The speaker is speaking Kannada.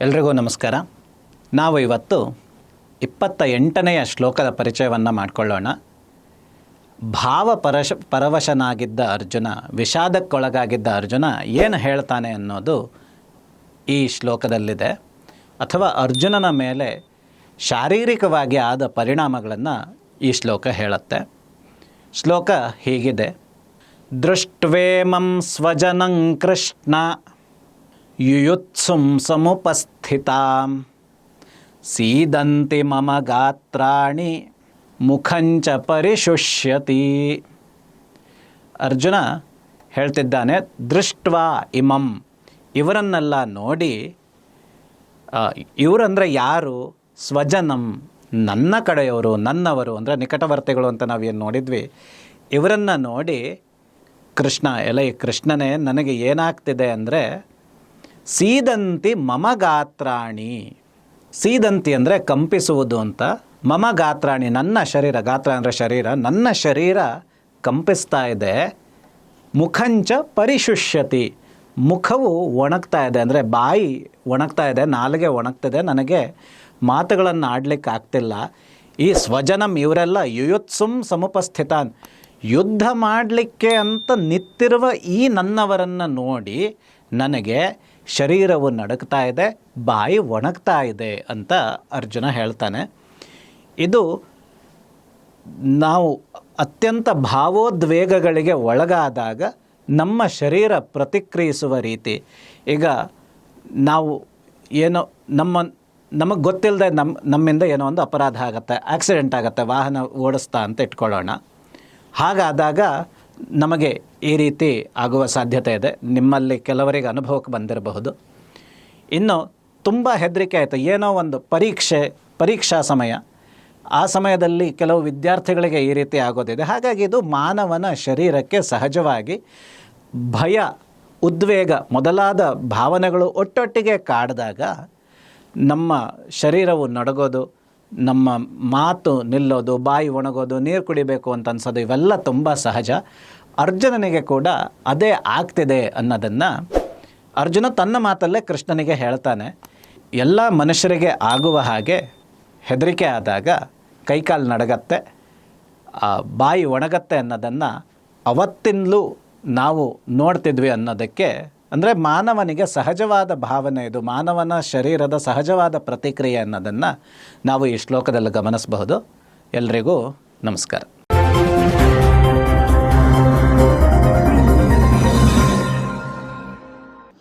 ಎಲ್ರಿಗೂ ನಮಸ್ಕಾರ. ನಾವು ಇವತ್ತು ಇಪ್ಪತ್ತ ಎಂಟನೆಯ ಶ್ಲೋಕದ ಪರಿಚಯವನ್ನು ಮಾಡಿಕೊಳ್ಳೋಣ. ಭಾವ ಪರಶ, ಪರವಶನಾಗಿದ್ದ ಅರ್ಜುನ, ವಿಷಾದಕ್ಕೊಳಗಾಗಿದ್ದ ಅರ್ಜುನ ಏನು ಹೇಳ್ತಾನೆ ಅನ್ನೋದು ಈ ಶ್ಲೋಕದಲ್ಲಿದೆ. ಅಥವಾ ಅರ್ಜುನನ ಮೇಲೆ ಶಾರೀರಿಕವಾಗಿ ಆದ ಪರಿಣಾಮಗಳನ್ನು ಈ ಶ್ಲೋಕ ಹೇಳುತ್ತೆ. ಶ್ಲೋಕ ಹೀಗಿದೆ. ದೃಷ್ಟ್ವೇಮಂ ಸ್ವಜನಂ ಕೃಷ್ಣ ಯುಯುತ್ಸುಂ ಸಮುಪಸ್ಥಿತಾಂ ಸೀದಂತಿ ಮಮ ಗಾತ್ರಾಣಿ ಮುಖಂಚ ಪರಿಶುಷ್ಯತಿ ಅರ್ಜುನ ಹೇಳ್ತಿದ್ದಾನೆ ದೃಷ್ಟ್ವಾ ಇಮಂ. ಇವರನ್ನೆಲ್ಲ ನೋಡಿ ಇವರಂದರೆ ಯಾರು? ಸ್ವಜನಂ, ನನ್ನ ಕಡೆಯವರು, ನನ್ನವರು, ಅಂದರೆ ನಿಕಟವರ್ತಿಗಳು ಅಂತ ನಾವೇನು ನೋಡಿದ್ವಿ. ಇವರನ್ನು ನೋಡಿ, ಕೃಷ್ಣ, ಎಲೆ, ಕೃಷ್ಣನೇ, ನನಗೆ ಏನಾಗ್ತಿದೆ ಅಂದರೆ ಸೀದಂತಿ ಮಮ ಗಾತ್ರಾಣಿ. ಸೀದಂತಿ ಅಂದರೆ ಕಂಪಿಸುವುದು ಅಂತ. ಮಮ ಗಾತ್ರಾಣಿ, ನನ್ನ ಶರೀರ, ಗಾತ್ರ ಅಂದರೆ ಶರೀರ. ನನ್ನ ಶರೀರ ಕಂಪಿಸ್ತಾ ಇದೆ. ಮುಖಂಚ ಪರಿಶುಷ್ಯತಿ. ಮುಖವು ಒಣಗ್ತಾ ಇದೆ ಅಂದರೆ ಬಾಯಿ ಒಣಗ್ತಾ ಇದೆ, ನಾಲಿಗೆ ಒಣಗ್ತಿದೆ. ನನಗೆ ಮಾತುಗಳನ್ನು ಆಡಲಿಕ್ಕೆ ಆಗ್ತಿಲ್ಲ. ಈ ಸ್ವಜನಂ ಇವರೆಲ್ಲ ಯುಯುತ್ಸುಂ ಸಮುಪಸ್ಥಿತಾನ್. ಯುದ್ಧ ಮಾಡಲಿಕ್ಕೆ ಅಂತ ನಿಂತಿರುವ ಈ ನನ್ನವರನ್ನು ನೋಡಿ ನನಗೆ ಶರೀರವು ನಡುಕ್ತಾ ಇದೆ, ಬಾಯಿ ಒಣಗ್ತಾ ಇದೆ ಅಂತ ಅರ್ಜುನ ಹೇಳ್ತಾನೆ. ಇದು ನಾವು ಅತ್ಯಂತ ಭಾವೋದ್ವೇಗಗಳಿಗೆ ಒಳಗಾದಾಗ ನಮ್ಮ ಶರೀರ ಪ್ರತಿಕ್ರಿಯಿಸುವ ರೀತಿ. ಈಗ ನಾವು ಏನೋ ನಮ್ಮ, ನಮಗೆ ಗೊತ್ತಿಲ್ಲದೆ ನಮ್ಮ ನಮ್ಮಿಂದ ಏನೋ ಒಂದು ಅಪರಾಧ ಆಗುತ್ತೆ, ಆಕ್ಸಿಡೆಂಟ್ ಆಗುತ್ತೆ, ವಾಹನ ಓಡಿಸ್ತಾ ಅಂತ ಇಟ್ಕೊಳ್ಳೋಣ. ಹಾಗಾದಾಗ ನಮಗೆ ಈ ರೀತಿ ಆಗುವ ಸಾಧ್ಯತೆ ಇದೆ. ನಿಮ್ಮಲ್ಲಿ ಕೆಲವರಿಗೆ ಅನುಭವಕ್ಕೆ ಬಂದಿರಬಹುದು. ಇನ್ನು ತುಂಬ ಹೆದರಿಕೆ ಆಯಿತು. ಏನೋ ಒಂದು ಪರೀಕ್ಷೆ, ಪರೀಕ್ಷಾ ಸಮಯ. ಆ ಸಮಯದಲ್ಲಿ ಕೆಲವು ವಿದ್ಯಾರ್ಥಿಗಳಿಗೆ ಈ ರೀತಿ ಆಗೋದಿದೆ. ಹಾಗಾಗಿ ಇದು ಮಾನವನ ಶರೀರಕ್ಕೆ ಸಹಜವಾಗಿ ಭಯ, ಉದ್ವೇಗ ಮೊದಲಾದ ಭಾವನೆಗಳು ಒಟ್ಟೊಟ್ಟಿಗೆ ಕಾಡಿದಾಗ ನಮ್ಮ ಶರೀರವು ನಡಗೋದು ನಮ್ಮ ಮಾತು ನಿಲ್ಲೋದು, ಬಾಯಿ ಒಣಗೋದು, ನೀರು ಕುಡಿಬೇಕು ಅಂತ ಅನ್ಸೋದು ಇವೆಲ್ಲ ತುಂಬ ಸಹಜ. ಅರ್ಜುನನಿಗೆ ಕೂಡ ಅದೇ ಆಗ್ತಿದೆ ಅನ್ನೋದನ್ನು ಅರ್ಜುನ ತನ್ನ ಮಾತಲ್ಲೇ ಕೃಷ್ಣನಿಗೆ ಹೇಳ್ತಾನೆ. ಎಲ್ಲ ಮನುಷ್ಯರಿಗೆ ಆಗುವ ಹಾಗೆ ಹೆದರಿಕೆ ಆದಾಗ ಕೈಕಾಲು ನಡಗತ್ತೆ, ಆ ಬಾಯಿ ಒಣಗತ್ತೆ ಅನ್ನೋದನ್ನು ಅವತ್ತಿಂದಲೂ ನಾವು ನೋಡ್ತಿದ್ವಿ ಅನ್ನೋದಕ್ಕೆ ಅಂದರೆ ಮಾನವನಿಗೆ ಸಹಜವಾದ ಭಾವನೆ ಇದು. ಮಾನವನ ಶರೀರದ ಸಹಜವಾದ ಪ್ರತಿಕ್ರಿಯೆ ಅನ್ನೋದನ್ನು ನಾವು ಈ ಶ್ಲೋಕದಲ್ಲಿ ಗಮನಿಸಬಹುದು. ಎಲ್ರಿಗೂ ನಮಸ್ಕಾರ.